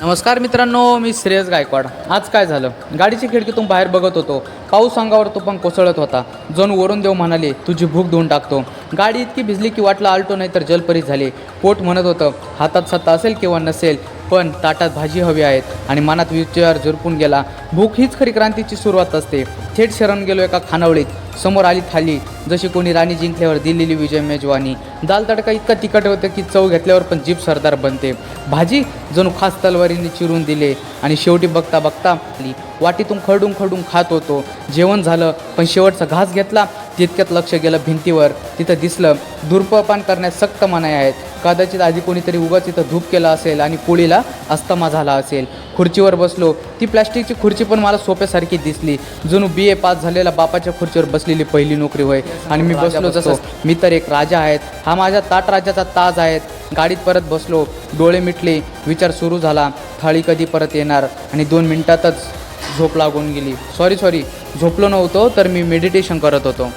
नमस्कार मित्रांनो मी श्रेयस गायकवाड. आज काय झालं? गाडीची खिडकीतून बाहेर बघत होतो. पाऊस अंगावर तुफान कोसळत होता. जणू वरून देव म्हणाले तुझी भूक धुवून टाकतो. गाडी इतकी भिजली की वाटलं आलटो नाही तर जलपरी झाले. पोट म्हणत होतं हातात सत्ता असेल किंवा नसेल पण ताटात भाजी हवी आहेत. आणि मनात विचार झुरपून गेला भूक हीच खरी क्रांतीची सुरुवात असते. थेट शरण गेलो एका खानावळीत. समोर आली थाली जशी कोणी राणी जिंकल्यावर दिलेली विजय मेजवानी. दाल तडका इतका तिखट होतं की चव घेतल्यावर पण जीभ सरदार बनते. भाजी जणू खास तलवारीने चिरून दिले आणि शेवटी बघता बघता वाटीतून खडून खडून खात होतो. जेवण झालं पण शेवटचा घास घेतला. तितक्यात लक्ष गेलं भिंतीवर. तिथं दिसलं धूर्पपान करण्यास सक्त मनाई आहेत. कदाचित आधी कोणीतरी उगाच तिथं धूप केला असेल आणि पोळीला अस्तमा झाला असेल. खुर्चीवर बसलो. ती प्लॅस्टिकची खुर्ची पण मला सोप्यासारखी दिसली. जणू बी ए पास झालेला बापाच्या खुर्चीवर बसलेली पहिली नोकरी होय. आणि मी बसलो जसं मी तर एक राजा आहेत. हा माझ्या ताट राजाचा ताज आहेत. गाडीत परत बसलो. डोळे मिटले. विचार सुरू झाला. थाळी कधी परत येणार? आणि दोन मिनिटातच झोप लागून गेली. सॉरी सॉरी झोपलो नव्हतो तर मी मेडिटेशन करत होतो.